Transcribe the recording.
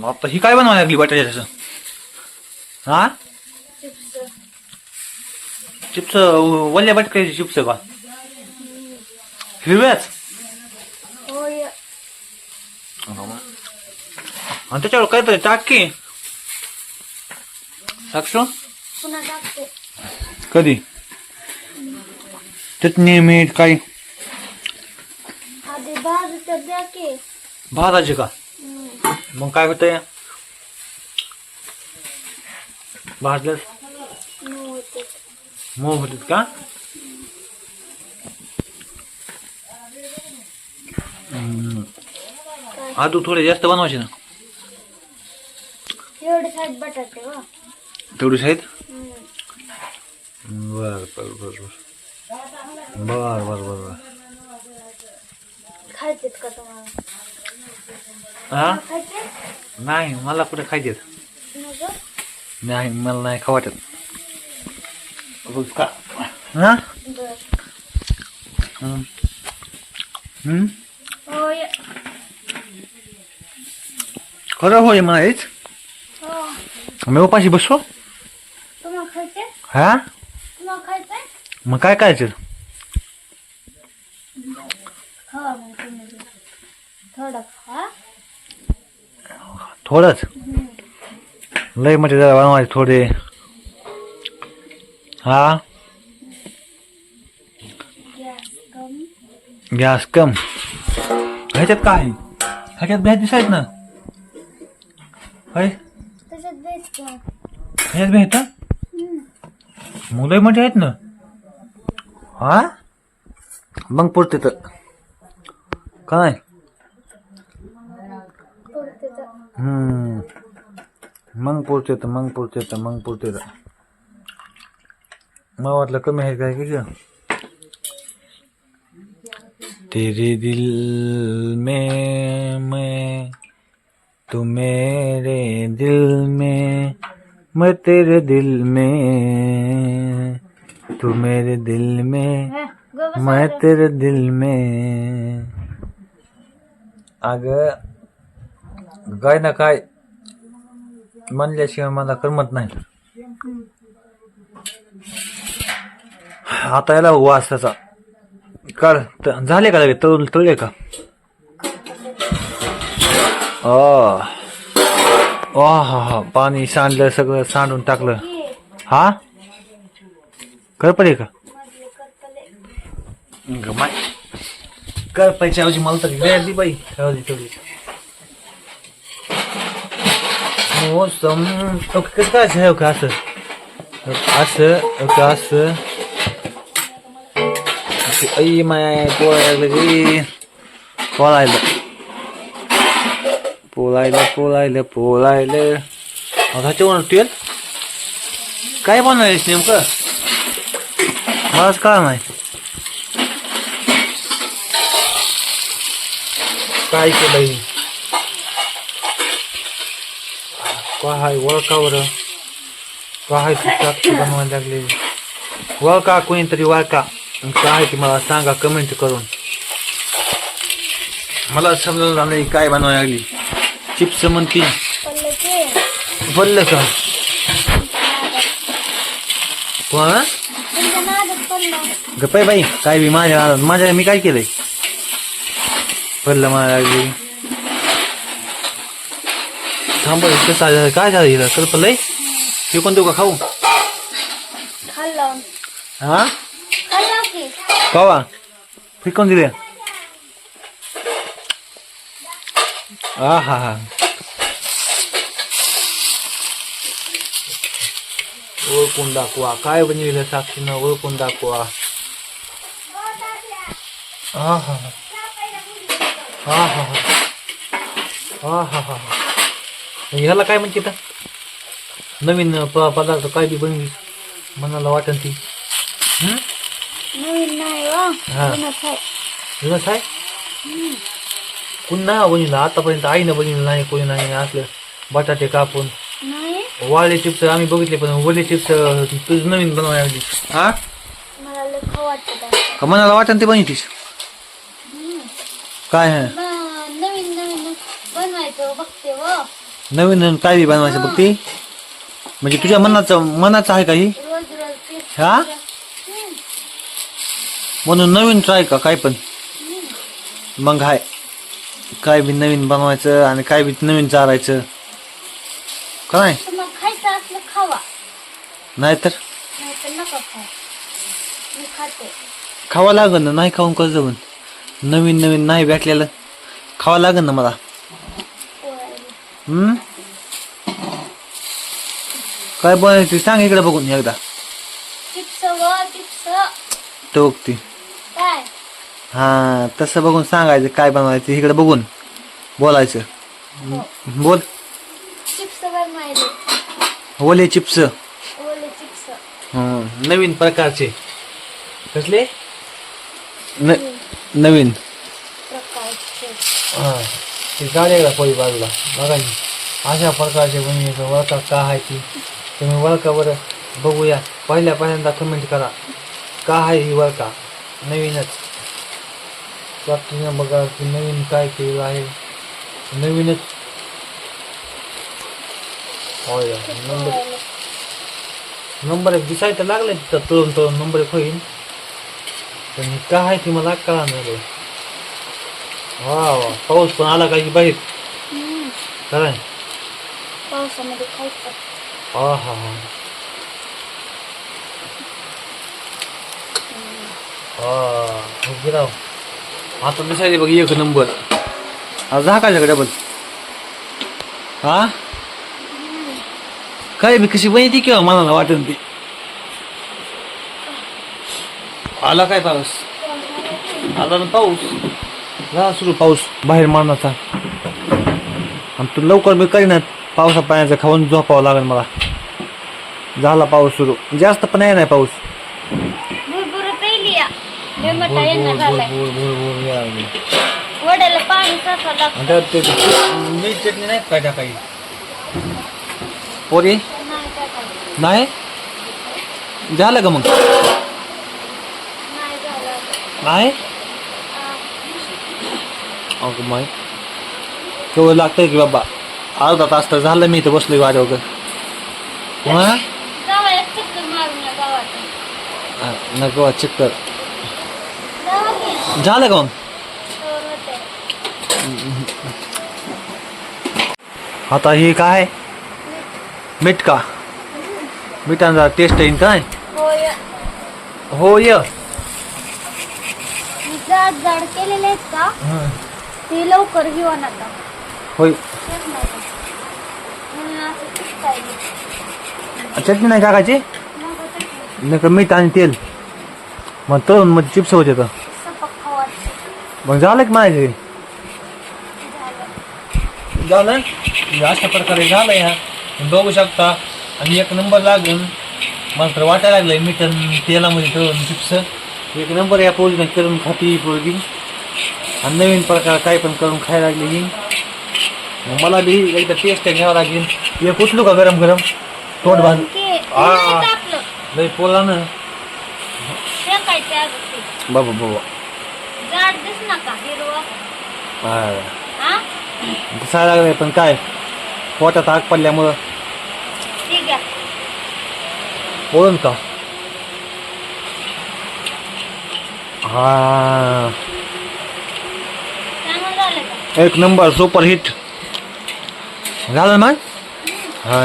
बाप्पा ही काय बनवायला लागली बटाट्याचं? हा? चिप्स वल्या बटक्याचे चिप्स का? हिरव्याच? आणि त्याच्यावर काय तरी टाकी. साक्ष? कधी? चटणी मीठ काय भाजायचे का? मग काय होतंय? भाजल्यास? मऊ होते मऊ होतात का आदू थोडे जास्त बनवायचे ना. तेवढीच आहेत हम्म. बर बर बर बर. बर बर बर बर खायचेत का तुम्हाला हा? नाही मला कुठे खायचे मग नाही मला नाही खा वाटत. रोज का हा? खरं होय म्हणायच हो. मी उपाशी बसो हा? मग काय करायचं बी. थोडं खा. थोडंच. लय म्हणजे जरा बनवायचे थोडे. हा? गॅस कमी. गॅस कम ह्याच्यात काय? ह्याच्यात भ्यात दिसायत ना? ह्याच्यात मग लय म्हणजे आहेत ना? हा? मग पुरते तर. काय? हम्म मग पुरते तर मग पुरते तर मग पुरते तर मला वाटलं कमी आहे काय की तेरे दिल में मैं तू मेरे दिल में मैं तेरे दिल में तू मेरे दिल में मैं. तेरे दिल में अग काय ना काय? म्हणल्याशिवाय मला करमत नाही. आता याला वास त्याचा. काढ. त- झाले का लगे तळ तळले का? हा हा. पाणी सांडलं सगळं सांडून टाकलं. हा? करपडे का? मधले करपले. गमाय कर पैसे ऐवजी मला तरी बाई. तेवढी मोसम ओके कसं काय आहे का असं असं ओके असं आई माय पोळायला गे पोळायला पोळायला पोळायला पोळायला ह्याच्यावर तेल काय बनवायचं नेमकं मलाच कळा नाही काय केलंय काय वळकावर काय टाक बनवायला लागले? वळका कोणीतरी वळका काय ते मला सांगा कमेंट करून. मला समजलं नाही काय बनवायला लागली. चिप्स म्हणती. बोललं का कोणा? गप्पाय बाई काय बी माझ्या माझ्या मी काय केलंय? पडलं मला लागली. थांब कसं झालं काय झालं हिला कल्पलंय हे कोण देऊ का? खाऊ? हा? कवा फेकून दिले. आ हा हा. ओळखून दाखवा. काय बनविलं साक्षीनं? ओळखून दाखवा. हा हा. हा हा हा. हा हा हा हा. ह्याला काय म्हणते तर नवीन प- पदार्थ काय बी बनवी मनाला वाटन ती? नवीन नाही हा. जुनंच आहे. दिवस आहे? पुन्हा बनवलं आतापर्यंत आईनं बनवलं नाही कोणी नाही असलं बटाटे कापून. नाही? वाळले चिप्स आम्ही बघितले पण वले चिप्स तुझ नवीन बनवायला. लागली हा? मला लय खाऊ वाटतं आता. का मनाला वाटन ते बनवतीस? काय आहे न- नवीन नवीन काय बी बनवायचं बघ ती? म्हणजे तुझ्या मनाचं मनाचं आहे का ही? रोज रोज तेच हा? हम्म. म्हणून नवीन ट्राय का काय पण. मग हाय. काय बी नवीन बनवायचं आणि काय बी नवीन चारायचं. काय? खायचं असलं खावा नाहीतर? नाही तर नका खाऊ मी खाते खावा लागन ना नाही खाऊन कसं जमन नवीन नवीन नाही भेटलेलं. खावा लागन ना मला. हम्म? काय बनायचं सांग इकडे बघून एकदा. चिप्स व चिप्स तो ती काय? हा तसं बघून सांगायचं काय बनवायचं इकडे बघून. बोलायचं. हो. बोल. चिप्स बनवायचे ओले चिप्स. ओले चिप्स. नवीन प्रकारचे. कसले? न नवीन. प्रकारचे. हा. ते एकदा पळी बाजूला बघा की. अशा प्रकारचे बनवायचं वळका का आहे ती तुम्ही वळका बरं बघूया पहिल्या पहिल्यांदा कमेंट करा का आहे ही वळका नवीनच वाटतं बघा की नवीन काय केलेलं आहे नवीनच होय नंबर नंबर एक दिसायचं लागले तिथं तळून तळून नंबर एक होईल पण हे काय आहे ती मला कळा नाही वा वा. पाऊस पण आला काही बाहेर? हम्म. काय पावसामध्ये खायचं हा हा हा. हा गिराव आता दिसायचे बघ एक नंबर. आज झाकायचं डबल? हा? काय बी कशी बनी ती किंवा मनाला वाटेल ती? आला काय पाऊस? आला ना पाऊस. झाला सुरू पाऊस बाहेर मारण्याचा आणि तू लवकर मी करीनात पावसा पाण्याचं खाऊन झोपावं लागेल मला. झाला पाऊस सुरू. जास्त पण आहे नाही पाऊस. भुरभुर पेली या. वड्याला पाणी साचा लागतं ते मीठ चटणी नाही काय टाकायची? पोरी? नाही टाकायचं. नाही? झालं का मग? नाही झालं. नाही? आ, माय केवढं लागतंय की बाबा अर्धा तास तर झालं मी इथं बसलोय वाऱ्या वगैरे हा नको चक्कर की. झालं का मग. आता हे काय मीठ का मिठांचा टेस्ट येईन काय होय हो य मी जाड जाड केलेले आहेत का ते लवकर घेऊन आता होय तेच नाही का. म्हणून असं चिकटायले. चटणी नाही टाकायची नको चटणी. नका मीठ आणि तेल मग तळून मग चिप्स होते सपक वाटतं. मग झालं की माझे झालं. झालं हे अशा प्रकारे झालं ह्या बघू शकता आणि एक नंबर लागून मला तर वाटायला लागलंय मीठ आणि तेलामध्ये तळून चिप्स एक नंबर या पोळीने करून खाती ही पोळगी नवीन प्रकार काय पण करून खायला लागली ही मग मला बी एकदा टेस्ट घ्यावं लागेल हे कुठलं का गरम गरम तोंड बांध की आ. नाही टाकलं. लई पोला ना। फेकायचं अगं ते. बाबा बाबा। जाड दिस नका हिरवं हा. हा दिसायला लागलंय पण काय पोटात आग पडल्यामुळं ठीक आहे बोलून का। हा। चांगलं झालं का एक नंबर सुपर हिट झालं मग हा